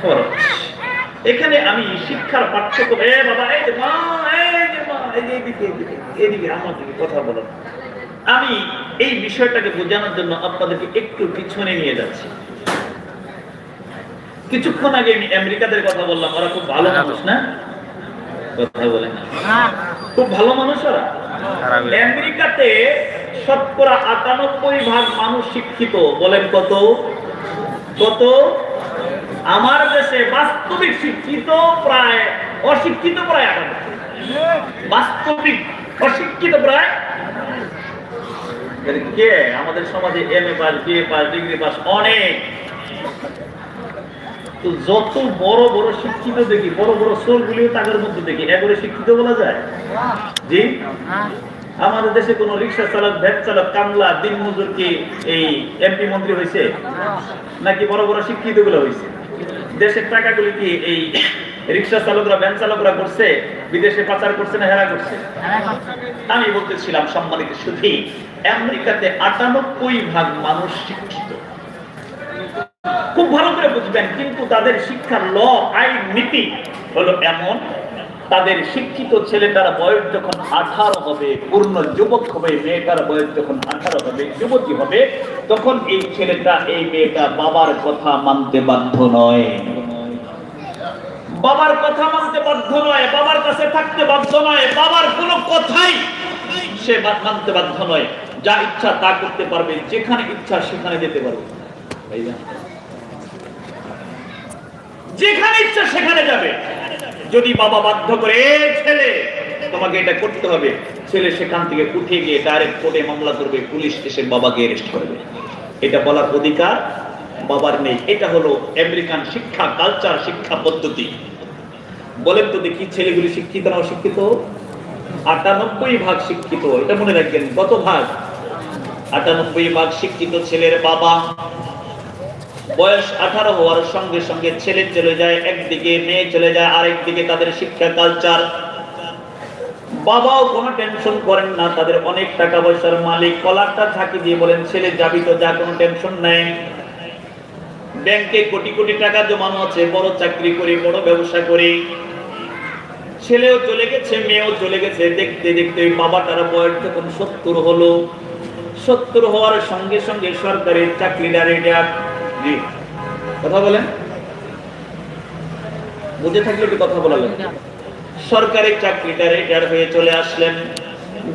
খরচ। এখানে আমি শিক্ষার পাঠ্যক্রম এ বাবা এই যে মা এই যে মা এই এদিকে এদিকে এদিকে আমার দিকে কথা বলো। আমি এই বিষয়টাকে বোঝানোর জন্য আপনাদেরকে একটু পিছনে নিয়ে যাচ্ছি। কিছুক্ষণ আগে আমি আমেরিকাদের কথা বললাম ওরা খুব ভালো মানুষ না? কথা বলে না। খুব ভালো মানুষ ওরা? আমেরিকাতে শতকরা আটানব্বই ভাগ মানুষ শিক্ষিত। বলেন কত? কত? আমার দেশে বাস্তবিক শিক্ষিত প্রায় অশিক্ষিত প্রায় আটানব্বই বাস্তবিক অশিক্ষিত প্রায়। কে? আমাদের সমাজে M A pass B A pass degree pass অনেক। তো যত বড় বড় শিক্ষিত দেখি, বড় বড় তাদের মধ্যে দেখি। এগুলো শিক্ষিত বলা যায়? জি? আমাদের দেশে কোন রিক্সা চালক, ভ্যান চালক, কামলা দিন মজুর কি এই এমপি মন্ত্রী হয়েছে নাকি বড় বড় শিক্ষিতগুলো হয়েছে দেশের টাকাগুলি কি এই রিক্সা চালকরা ভ্যান চালকরা করছে? বিদেশে পাচার করছে না হেরা করছে? আমি বলতেছিলাম, সম্মানিত সুধী, আমেরিকাতে আটানব্বই ভাগ মানুষ শিক্ষিত। খুব ভালো করে বুঝবেন, কিন্তু তাদের শিক্ষার ল, আইন, নীতি হলো এমন তাদের শিক্ষিত ছেলেটার বয়স যখন আঠারো হবে, পূর্ণ যুবক হবে, মেয়েটার বয়স যখন আঠারো হবে, যুবতী হবে, তখন এই ছেলেটা, এই মেয়েটা বাবার কথা মানতে বাধ্য নয়। বাবার কথা মানতে বাধ্য নয়, বাবার কাছে থাকতে বাধ্য নয়, বাবার কোনো কথাই সে মানতে বাধ্য নয়। যা ইচ্ছা তা করতে পারবে, যেখানে ইচ্ছা সেখানে যেতে পারবে। যেখানে ইচ্ছা সেখানে যাবে। যদি বাবা বাধ্য করে ছেলে, তোমাকে এটা করতে হবে। ছেলে সেখান থেকে উঠে গিয়ে ডাইরেক্ট কোর্টে মামলা করবে, পুলিশ এসে বাবাকে অ্যারেস্ট করবে। এটা বলার অধিকার বাবার নেই। এটা হলো আমেরিকান শিক্ষা কালচার শিক্ষা পদ্ধতি। বলেন তো দেখি, ছেলেগুলি শিক্ষিত না অশিক্ষিত? আটানব্বই ভাগ শিক্ষিত। এটা মনে রাখবেন, কত ভাগ? আটানব্বই ভাগ শিক্ষিত ছেলের বাবা। বয়স আঠারো হওয়ার সঙ্গে সঙ্গে ছেলে চলে যায়, একদিকে মেয়ে চলে যায়, আরেকদিকে তাদের শিক্ষা কালচার বাবাও কোনো টেনশন করেন না, তাদের অনেক টাকা পয়সার মালিক। কলারটা ঝাঁকি দিয়ে বলেন, ছেলে, যাবি তো, যা, কোনো টেনশন নেই। ব্যাংকে কোটি কোটি টাকা জমানো আছে, বড় চাকরি করি, বড় ব্যবসা করি। ছেলেও চলে গেছে, মেয়েও চলে গেছে। দেখতে দেখতে ওই বাবাটার বয়স যখন সত্তর হলো, সত্তর হওয়ার সঙ্গে সঙ্গে সরকারি চাকরিদার এটা জি। কথা বলেন। বুঝে থাকলে কি কথা বলা লাগবে সরকারি চাকরিটা রিটায়ার হয়ে চলে আসলেন।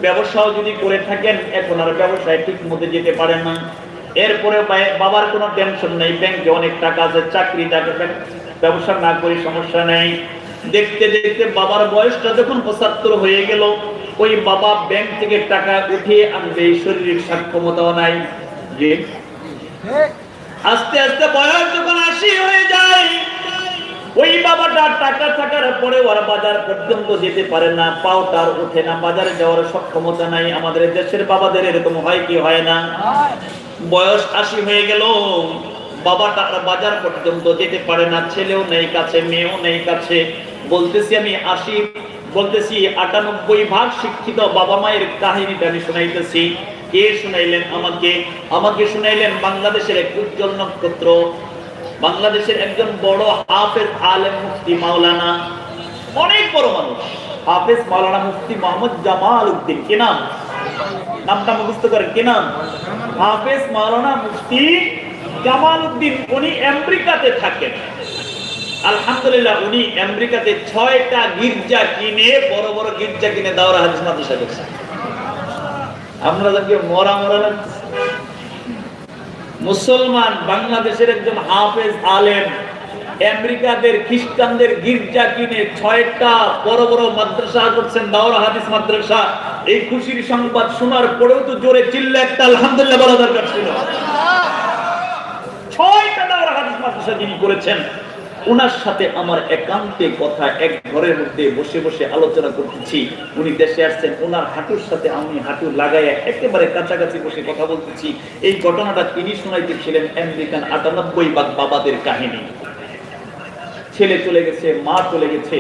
ব্যবসাও যদি করে থাকেন এখন আর ব্যবসায় ঠিক মতো যেতে পারেন না। এরপরে বাবার কোনো টেনশন নেই। ব্যাংকে অনেক টাকা আছে চাকরি টাকা ব্যবসা না করি সমস্যা নেই। দেখতে দেখতে বাবার বয়সটা যখন পঁচাত্তর হয়ে গেল ওই বাবা ব্যাংক থেকে টাকা উঠিয়ে আনবে এই শারীরিক সক্ষমতাও নাই। যে আস্তে আস্তে বয়স যখন আশি হয়ে যায়, ওই বাবাটা টাকা থাকার পরে ওর বাজার পর্যন্ত যেতে পারে না পাওটার ওঠে না, বাজারে যাওয়ার সক্ষমতা নাই। আমাদের দেশের বাবাদের এরকম হয় কি হয় না? বয়স আশি হয়ে গেল, বাবাটা আর বাজার পর্যন্ত যেতে পারে না, ছেলেও নেই কাছে, মেয়েও নেই কাছে। বলতেছি আমি আশি, বলতেছি আটানব্বই ভাগ শিক্ষিত বাবা মায়ের কাহিনীটা আমি শোনাইতেছি। কে শুনাইলেন আমাকে? আমাকে শুনাইলেন বাংলাদেশের এক উজ্জ্বল নক্ষত্র, বাংলাদেশের একজন বড় হাফেজ আলেম মুফতি মাওলানা, অনেক বড় মানুষ। হাফেজ মাওলানা মুফতি মোহাম্মদ জামাল উদ্দিন, কে নাম? নামটা মুখস্থ করেন, কে নাম? হাফেজ মাওলানা মুফতি জামাল উদ্দিন, উনি আমেরিকাতে থাকেন। আলহামদুলিল্লাহ, উনি আমেরিকাতে ছয়টা গির্জা কিনে, বড় বড় গির্জা কিনে দাওরা হাদিস মাদ্রাসা করছেন যাকে মরা মরা লাগছে মুসলমান, বাংলাদেশের একজন হাফেজ আলেম, আমেরিকাদের খ্রিস্টানদের গির্জা কিনে ছয়টা বড় বড় মাদ্রাসা করছেন, দাওরা হাদিস মাদ্রাসা। এই খুশির সংবাদ শোনার পরেও তো জোরে চিল্লে একটা আলহামদুলিল্লাহ বলা দরকার ছিল। ছয়টা দাওরা হাদিস মাদ্রাসা যিনি করেছেন। ওনার সাথে আমার একান্তে কথা এক ঘরের মধ্যে বসে বসে আলোচনা করতেছি। উনি দেশে আসছেন ওনার হাঁটুর সাথে আমি হাঁটু লাগাইয়া একেবারে কাছাকাছি বসে কথা বলতেছি। এই ঘটনাটা তিনি শোনাইতেছিলেন আমেরিকান আটানব্বই বাদ বাবাদের কাহিনী। ছেলে চলে গেছে, মা চলে গেছে,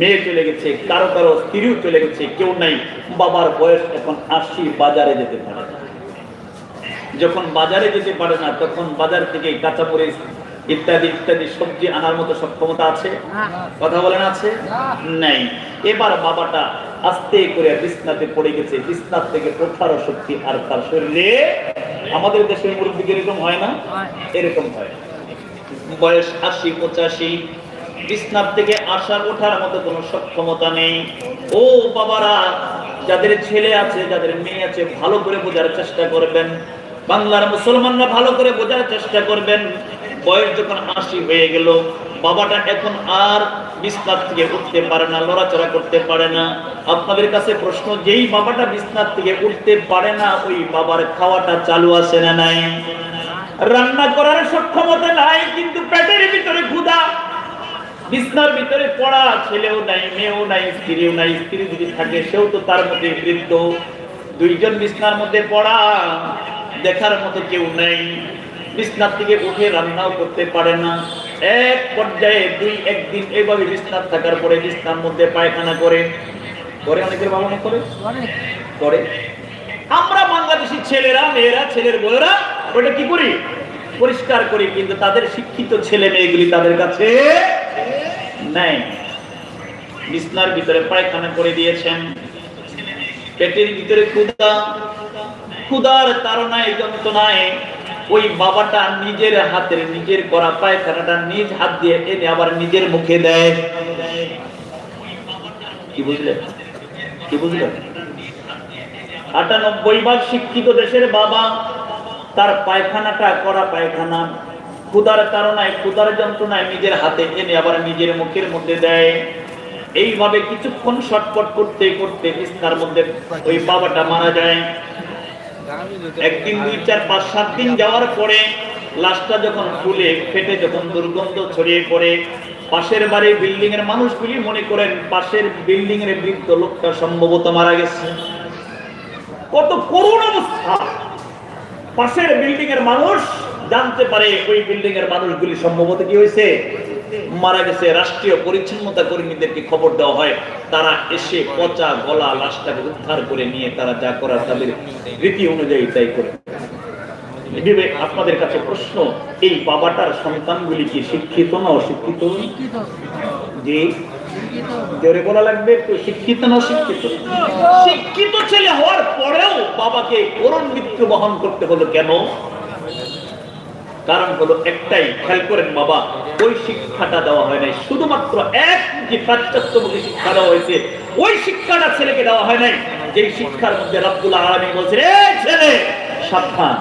মেয়ে চলে গেছে, কারও কারও স্ত্রীও চলে গেছে, কেউ নাই। বাবার বয়স এখন আশি, বাজারে যেতে পারে যখন বাজারে যেতে পারে না, তখন বাজার থেকে কাঁচামরিচ ইত্যাদি ইত্যাদি, সবজি আনার মতো সক্ষমতা আছে? কথা বলেন আছে? নাই। এবার বাবাটা আস্তে করে বিছনাতে পড়ে গেছে। বিছনার থেকে ওঠারও শক্তি আর তার শরীরে আমাদের দেশের মুরব্বী এরকম হয় না? এরকম হয়। বয়স আশি, পঁচাশি, বিছনার থেকে আসার, ওঠার মতো কোনো সক্ষমতা নেই। ও বাবারা, যাদের ছেলে আছে, যাদের মেয়ে আছে, ভালো করে বোঝার চেষ্টা করবেন। বাংলার মুসলমানরা ভালো করে বোঝার চেষ্টা করবেন। বয়স যখন আশি হয়ে গেল, বাবাটা এখন আর বিছনার থেকে উঠতে পারে না লড়াচড়া করতে পারে না। আপনাদের কাছে প্রশ্ন, যেই বাবাটা বিছনার থেকে উঠতে পারে না, ওই বাবার খাওয়াটা চালু আছে না নাই? রান্না করার সক্ষমতা নাই, কিন্তু পেটের ভিতরে ক্ষুধা। বিছনার ভিতরে পড়া ছেলেও নাই, মেয়েও নাই, স্ত্রীও নাই, স্ত্রী যদি থাকে, সেও তো তার মধ্যে বৃদ্ধ। দুইজন বিছনার মধ্যে পড়া, দেখার মতো কেউ নাই। বিছনার থেকে উঠে রান্নাও করতে পারে না। এক পর্যায়ে দুই একদিন এইভাবে বিছনার থাকার পরে বিছনার মধ্যে পায়খানা করে। করে অনেকের বাবা মা করে? করে। আমরা বাংলাদেশি ছেলেরা মেয়েরা ছেলের বউরা ওটা কি করি? পরিষ্কার করি কিন্তু তাদের শিক্ষিত ছেলে মেয়েগুলি তাদের কাছে নাই। বিছনার ভিতরে পায়খানা করে দিয়েছেন। পেটের ভিতরে ক্ষুদা ক্ষুদার তাড়নায় যন্ত্রণায় ওই বাবাটা নিজের হাতের নিজের করা পায়খানাটা নিজ হাত দিয়ে এনে আবার নিজের মুখে দেয়। কি বুঝলেন কি বুঝলেন আটানব্বই ভাগ শিক্ষিত দেশের বাবা তার পায়খানাটা করা পায়খানা ক্ষুদার তাড়নায় ক্ষুদার যন্ত্রণায় নিজের হাতে এনে আবার নিজের মুখের মধ্যে দেয়। এইভাবে কিছুক্ষণ শটপট করতে করতে বিস্তার মধ্যে ওই বাবাটা মারা যায়। একদিন দুই, চার, পাঁচ, সাত দিন যাওয়ার পরে লাশটা যখন ফুলে, ফেটে যখন দুর্গন্ধ ছড়িয়ে পড়ে, পাশের বাড়ির বিল্ডিং এর মানুষগুলি মনে করেন পাশের বিল্ডিং এর বৃদ্ধ লোকটা সম্ভবত মারা গেছে। কত করুণ অবস্থা! পাশের বিল্ডিং এর মানুষ জানতে পারে ওই বিল্ডিং এর মানুষগুলি সম্ভবত কি হয়েছে? মারা গেছে, রাষ্ট্রীয় পরিচ্ছন্নতা কর্মীদেরকে খবর দেওয়া হয়। তারা এসে পচা গলা লাশটাকে উদ্ধার করে নিয়ে তারা যা করার তাদের রীতি অনুযায়ী তাই করে। আপনাদের কাছে প্রশ্ন, এই বাবাটার সন্তানগুলি কি শিক্ষিত না অশিক্ষিত? জোরে বলা লাগবে শিক্ষিত না শিক্ষিত শিক্ষিত ছেলে হওয়ার পরেও বাবাকে করুণ মৃত্যু বহন করতে হলো কেন? কারণ হলো একটাই, খেয়াল করেন বাবা ওই শিক্ষাটা দেওয়া হয় নাই। শুধুমাত্র এক যে পাশ্চাত্যমুখী শিক্ষা দেওয়া হয়েছে, ওই শিক্ষাটা ছেলেকে দেওয়া হয় নাই। যে শিক্ষার মধ্যে রাব্বুল আলামিন বলছেন এই ছেলে, সাবধান।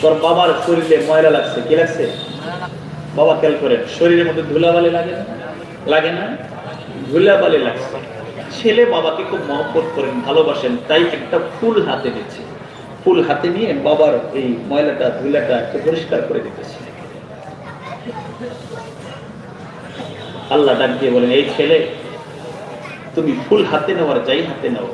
তোর বাবার শরীরে ময়লা লাগছে, কি লাগছে? বাবা খেয়াল করেন, শরীরের মধ্যে ধুলাবালি লাগে না? লাগে না? ধুলাবালি লাগছে। ছেলে বাবাকে খুব মহব্বত করেন, ভালোবাসেন, তাই একটা ফুল হাতে দিচ্ছে। ফুল হাতে নিয়ে বাবার এই ময়লাটা, ধুলাটা একটু পরিষ্কার করে দিতেছে। আল্লাহ ডাক দিয়ে বলেন, এই ছেলে, তুমি ফুল হাতে নেওয়ার যাই হাতে নাও।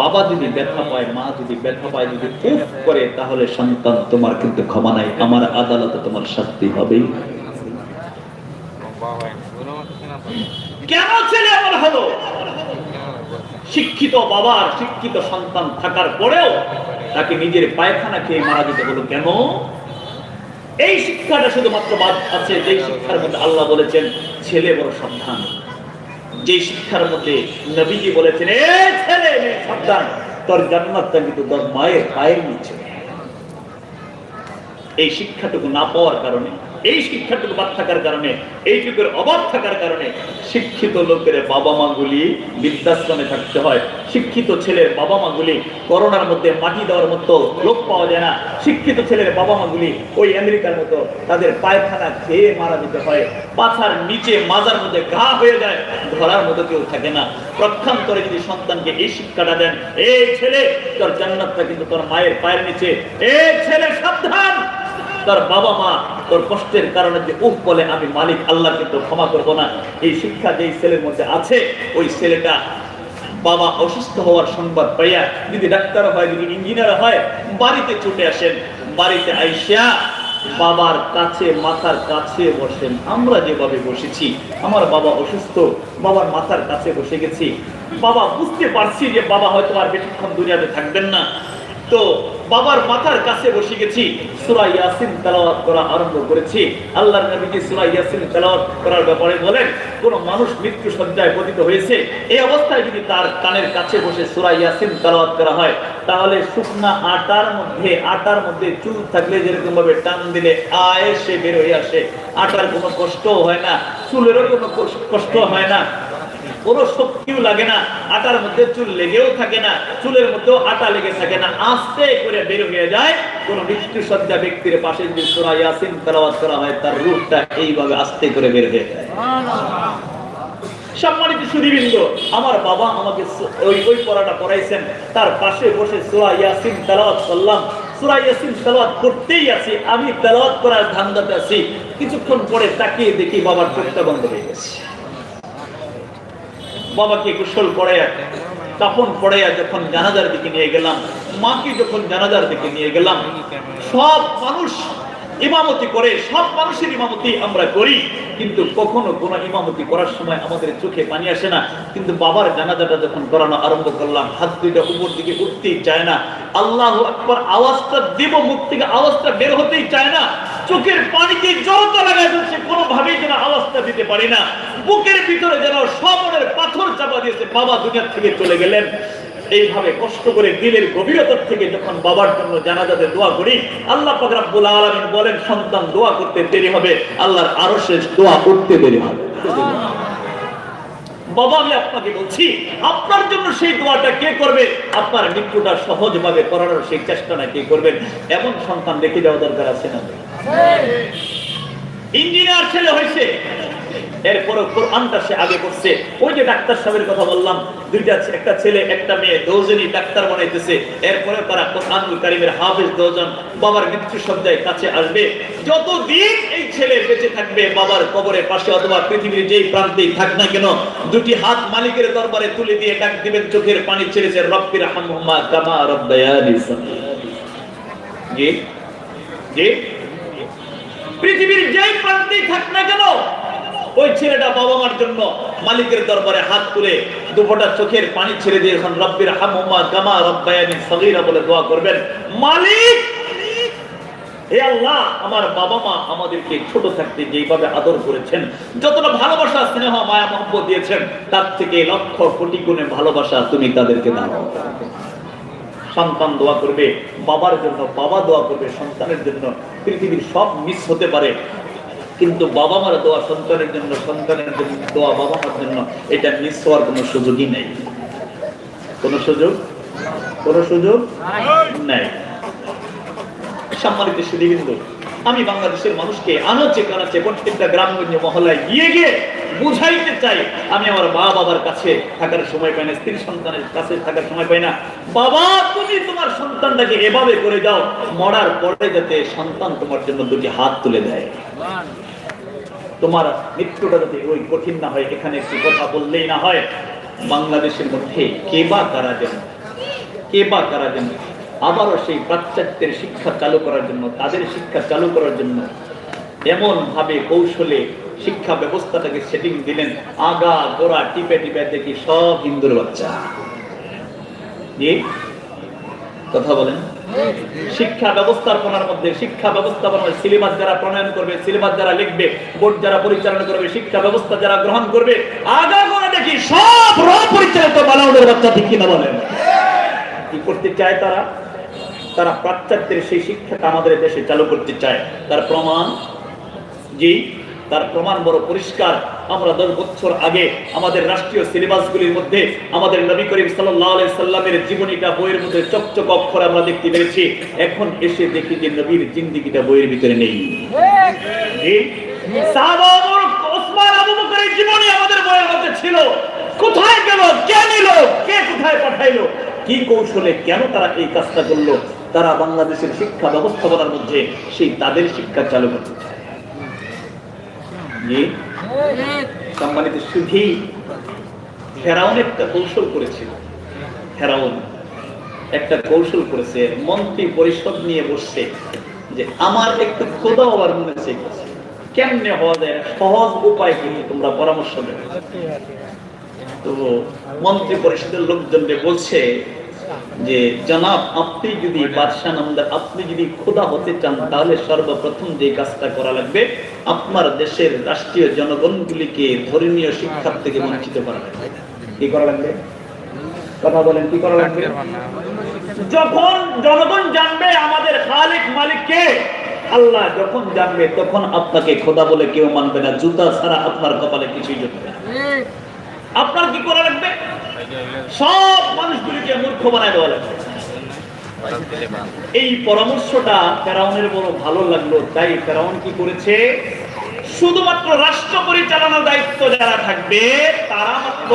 বাবা যদি ব্যথা পায়, মা যদি ব্যথা পায়, যদি উফ করে, তাহলে সন্তান তোমার কিন্তু ক্ষমা নাই। আমার আদালতে তোমার শাস্তি হবেই। কেন ছেলে এমন হলো? শিক্ষিত বাবার শিক্ষিত সন্তান থাকার পরেও তাকে নিজের পায়খানা খেয়ে মারা যেতে হলো কেন? এই শিক্ষাটা শুধুমাত্র বাদ আছে যে শিক্ষার মধ্যে আল্লাহ বলেছেন ছেলে বড় সাবধান। যে শিক্ষার মধ্যে নবীজি বলেছেন, এ ছেলে সাবধান। তোর জান্নাতটা কিন্তু তোর মায়ের পায়ের নিচে। এই শিক্ষাটুকু না পাওয়ার কারণে এই শিক্ষাটুকু বাদ থাকার কারণে এইটুকুর অভাব থাকার কারণে শিক্ষিত লোকের বাবা মা গুলি বৃদ্ধাশ্রমে থাকতে হয়। শিক্ষিত ছেলের বাবা মা গুলি করোনার মধ্যে মাটি দেওয়ার মতো লোক পাওয়া যায় না। শিক্ষিত ছেলের বাবা মা গুলি ওই আমেরিকার মতো তাদের পায়খানা খেয়ে মারা দিতে হয়। পাথার নিচে মাজার মধ্যে ঘা হয়ে যায়, ধরার মতো কেউ থাকে না। প্রক্ষান্তরে যদি সন্তানকে এই শিক্ষাটা দেন, এই ছেলে, তোর জান্নাতটা কিন্তু তোর মায়ের পায়ের নিচে। এই ছেলে, সাবধান! তোর বাবা মা তোর কষ্টের কারণে যে, উহ, বলে আমি মালিক আল্লাহ কিন্তু ক্ষমা করব না। এই শিক্ষা যেই ছেলের মধ্যে আছে, ওই ছেলেটা বাবা অসুস্থ হওয়ার সংবাদ পাইয়া যদি ডাক্তার হয়, যদি ইঞ্জিনিয়ার হয়, বাড়িতে ছুটে আসেন। বাড়িতে আইসা বাবার কাছে, মাথার কাছে বসেন। আমরা যেভাবে বসেছি, আমার বাবা অসুস্থ, বাবার মাথার কাছে বসে গেছি। বাবা বুঝতে পারছি যে বাবা হয়তো আর বেশিক্ষণ দুনিয়াতে থাকবেন না। তো বাবার মাথার কাছে বসে গেছি। সূরা ইয়াসিন তেলাওয়াত করা আরম্ভ করেছি। আল্লাহর নবীজি সূরা ইয়াসিন তেলাওয়াত করার ব্যাপারে বলেন, কোন মানুষ মৃত্যু সজ্জায় পতিত হয়েছে। এই অবস্থায় যদি তার কানের কাছে বসে সূরা ইয়াসিন তেলাওয়াত করা হয়, তাহলে শুকনা আটার মধ্যে আটার মধ্যে চুল থাকলে যেরকম ভাবে টান দিলে আয়ে সে বের হয়ে আসে। আটার কোনো কষ্টও হয় না, চুলেরও কোনো কষ্ট হয় না। কোনো শক্তিও লাগে না, আটার মধ্যে চুল লেগেও থাকে না, চুলের মধ্যেও আটা লেগে থাকে না, আস্তে করে বের হয়ে যায় কোন মৃত্যু সজ্জা ব্যক্তির পাশে যদি সূরা ইয়াসিন তেলাওয়াত করা হয়, তার রূপটা এইভাবে আস্তে করে বের হয়ে যায়। সম্মানিত সুদীবৃন্দ, আমার বাবা আমাকে ওই ওই পড়াটা পড়াইছেন, তার পাশে বসে ইয়াসিন করলাম। সূরা ইয়াসিন করতেই আছি, আমি তেলাওয়াত করার ধান্দাতে আছি। কিছুক্ষণ পরে তাকিয়ে দেখি বাবার চোখটা বন্ধ হয়ে গেছে। বাবাকে গোসল পড়াইয়া তখন পড়াইয়া যখন জানাজার দিকে নিয়ে গেলাম, মাকে যখন জানাজার দিকে নিয়ে গেলাম, সব মানুষ ইমামতি করে, সব মানুষের ইমামতি আমরা করি, কিন্তু কখনো কোনো ইমামতি করার সময় আমাদের চোখে পানি আসে না। কিন্তু বাবার জানাজাটা যখন করানো আরম্ভ করলাম, হাত দুইটা উপর দিকে উঠতেই চায় না। আল্লাহ আকবার আওয়াজটা দেব, মুখ থেকে আওয়াজটা বের হতেই চায় না। চোখের পানিতে যত লাগাই যাচ্ছে কোনোভাবেই যেন আওয়াজটা দিতে পারি না। বুকের ভিতরে যেন সবরের পাথর চাপা দিয়েছে, বাবা দুনিয়ার থেকে চলে গেলেন। এইভাবে কষ্ট করে দিলের গভীরতার থেকে যখন বাবার জন্য জানাজাতে দোয়া করি, আল্লাহ পাক আলমিন আলামিন বলেন, সন্তান দোয়া করতে দেরি হবে, আল্লাহর আরও শেষ দোয়া করতে দেরি হবে। বাবা আমি আপনাকে বলছি আপনার জন্য সেই দোয়াটা কে করবে? আপনার মৃত্যুটা সহজভাবে করানোর সেই চেষ্টাটা কে করবেন? এমন সন্তান রেখে দেওয়া দরকার আছে না ইঞ্জিনিয়ার ছেলে হয়েছে এরপরে কোরআনটা সে আগে করছে ওই যে ডাক্তার সাহেবের কথা বললাম, দুইটা একটা ছেলে, একটা মেয়ে ডাক্তার বানাইতেছে। এরপরে তারা কারিমের হাফেজ বাবার মৃত্যু সজ্জায় কাছে আসবে। যতদিন এই ছেলে বেঁচে থাকবে, বাবার কবরের পাশে অথবা পৃথিবীর যেই প্রান্তেই থাক না কেন, দুটি হাত মালিকের দরবারে তুলে দিয়ে ডাক দিবেন, চোখের পানি ছেড়েছে রব্বির হামহুমা কামা রব্বায়ানি জি? জি? পৃথিবীর যেই প্রান্তেই থাক না কেন ছেলেটা বাবা মার জন্য মালিকের দরবারে হাত তুলে দুপোটা চোখের পানি ছেড়ে দিয়ে এখন রব্বির হামুমা গামা রব্বায়ানি সগীরা বলে দোয়া করবেন। মালিক! হে আল্লাহ, আমার বাবা মা আমাদেরকে ছোট থাকতে যেইভাবে আদর করেছেন, যতটা ভালোবাসা, স্নেহ, মায়া, মহব্বত দিয়েছেন, তার থেকে লক্ষ কোটি গুণে ভালোবাসা তুমি তাদেরকে দাও। সন্তান দোয়া করবে, বাবার জন্য বাবা দোয়া করবে, সন্তানের জন্য পৃথিবীর সব মিস হতে পারে। কিন্তু বাবা মার দোয়া সন্তানের জন্য সন্তানের জন্য, দোয়া বাবা মার জন্য এটা মিস হওয়ার কোনো সুযোগই নেই। কোনো সুযোগ? কোনো সুযোগ? নাই। সম্মানিত সুদীবিন্দু আমি বাংলাদেশের মানুষকে আনাচে কানাচে প্রত্যেকটা গ্রামগঞ্জ মহলায় গিয়ে গিয়ে বুঝাইতে চাই, আমি আমার মা বাবার কাছে থাকার সময় পাই না স্ত্রী সন্তানের কাছে থাকার সময় পাই না। বাবা, তুমি তোমার সন্তানটাকে এভাবে করে দাও, মরার পরে যাতে সন্তান তোমার জন্য দুটি হাত তুলে দেয়। তোমার মৃত্যুটা যাতে ওই কঠিন না হয়, এখানে একটি কথা বললেই না হয়, বাংলাদেশের মধ্যে কে বা কারা যেন, কে বা কারা যেন আবারও সেই পাশ্চাত্যের শিক্ষা চালু করার জন্য, তাদের শিক্ষা চালু করার জন্য এমন ভাবে কৌশলে শিক্ষা ব্যবস্থাটাকে সেটিং দিলেন, আগা গোড়া টিপে টিপে দেখি সব হিন্দুর বাচ্চা? কথা বলেন শিক্ষা ব্যবস্থাপনার মধ্যে, শিক্ষা ব্যবস্থাপনার সিলেবাস যারা প্রণয়ন করবে, সিলেবাস যারা লিখবে, বোর্ড যারা পরিচালনা করবে, শিক্ষা ব্যবস্থা যারা গ্রহণ করবে আগা করে দেখি সব র পরিচালিত বানানোদের বাচ্চা ঠিক কিনা বলেন? কি করতে চায় তারা? তারা পাশ্চাত্যের সেই শিক্ষাটা আমাদের দেশে চালু করতে চায়। তার প্রমাণ জি তার প্রমাণ বড় পরিষ্কার। আমরা দশ বছর আগে আমাদের রাষ্ট্রীয় সিলেবাসগুলির মধ্যে আমাদের নবী করিম আলাইহি সাল্লামের জীবনীটা বইয়ের মধ্যে চকচক অক্ষরে আমরা দেখতে পেরেছি এখন এসে দেখি যে নবীর জিন্দিগিটা বইয়ের ভিতরে নেই। আমাদের কোথায় কে নিল? কে কোথায় পাঠাইলো? কি কৌশলে কেন তারা এই কাজটা করল? তারা বাংলাদেশের শিক্ষা ব্যবস্থাপনার মধ্যে সেই তাদের শিক্ষা চালু করতে চায়। সম্মানিত সুধী, ফেরাউন একটা কৌশল করেছিল। ফেরাউন একটা কৌশল করেছে, মন্ত্রী পরিষদ নিয়ে বসছে যে, আমার একটু খোদা হওয়ার মনে চেয়েছে কেমনে হওয়া যায়? সহজ উপায় কি? তোমরা পরামর্শ দেবে তো মন্ত্রী পরিষদের লোকজনকে বলছে যে, জনাব, আপনি যদি বাদশাহ নামদার, আপনি যদি খোদা হতে চান, তাহলে সর্বপ্রথম যে কাজটা করা লাগবে, আপনার দেশের রাষ্ট্রীয় জনগণগুলিকে ধর্মীয় শিক্ষার থেকে বঞ্চিত করা লাগবে। কি করা লাগবে? কথা বলেন, কি করা লাগবে? যখন জনগণ জানবে আমাদের খালিক মালিক কে আল্লাহ যখন জানবে, তখন আপনাকে খোদা বলে কেউ মানবে না, জুতা ছাড়া আপনার কপালে কিছুই জুটবে না। আপনার কি করা লাগবে? সব মানুষগুলিকে মূর্খ বানায় দেওয়া লাগবে। এই পরামর্শটা ফেরাউনের বড় ভালো লাগল। তাই ফেরাউন কি করেছে? শুধুমাত্র রাষ্ট্র পরিচালনার দায়িত্ব যারা থাকবে, তারা মাত্র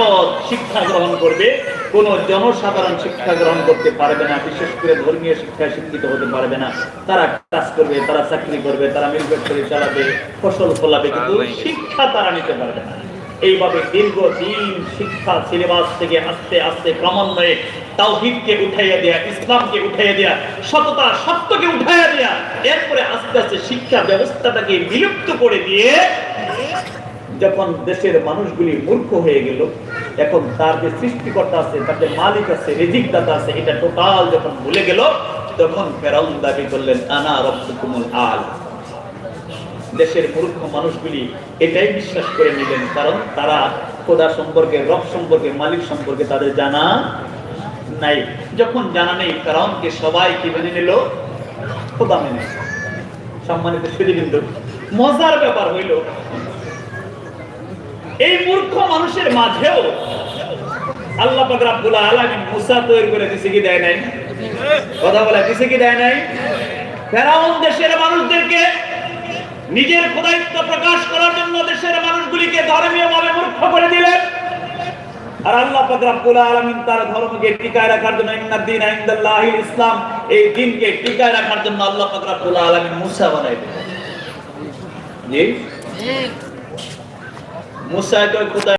শিক্ষা গ্রহণ করবে। কোন জনসাধারণ শিক্ষা গ্রহণ করতে পারবে না। বিশেষ করে ধর্মীয় শিক্ষায় শিক্ষিত হতে পারবে না। তারা কাজ করবে, তারা চাকরি করবে, তারা মিল ফ্যাক্টরি চালাবে, ফসল ফলাবে, কিন্তু শিক্ষা তারা নিতে পারবে না। এইভাবে দীর্ঘদিন শিক্ষা সিলেবাস থেকে আস্তে আস্তে ক্রমান্বয়ে তাওহিদকে উঠাইয়া দেয়া, ইসলামকে উঠাইয়া দেয়া, সততা সত্যকে উঠাইয়া দেয়া, এরপরে আস্তে আস্তে শিক্ষা ব্যবস্থাটাকে বিলুপ্ত করে দিয়ে যখন দেশের মানুষগুলি মূর্খ হয়ে গেল, এখন তার যে সৃষ্টিকর্তা আছে, তার যে মালিক আছে রিজিক দাতা আছে, এটা টোটাল যখন ভুলে গেল, তখন ফেরাউন দাবি করলেন, আনা রব্বুকুমুল আল। দেশের মূর্খ মানুষগুলি এটাই বিশ্বাস করে নিলেন, কারণ তারা খোদা সম্পর্কে, রব সম্পর্কে, মালিক সম্পর্কে তাদের জানা নাই। যখন জানা নেই, ফেরাউনকে সবাই কি মেনে নিল? খোদা মেনে সম্মানিত কিন্তু মজার ব্যাপার হইল, এই মূর্খ মানুষের মাঝেও আল্লাহ পাক রাব্বুল আলামিন মুসা তৈরি করে দিছে কি দেয় নাই? কথা বলে, দিছে কি দেয় নাই? ফেরাউন দেশের মানুষদেরকে নিজের খোদায়িত্ব প্রকাশ করার জন্য দেশের মানুষগুলিকে ধর্মীয় ভাবে মূর্খ করে দিলেন। আর আল্লাহ পাক রব্বুল আলামিন তার ধর্মকে টিকায় রাখার জন্য ইনদাল্লাহিল ইসলাম এই দিনকে টিকায় রাখার জন্য আল্লাহ পাক রব্বুল আলামিন মুসা বানাই দিলেন। জি? মুসা তো খোদা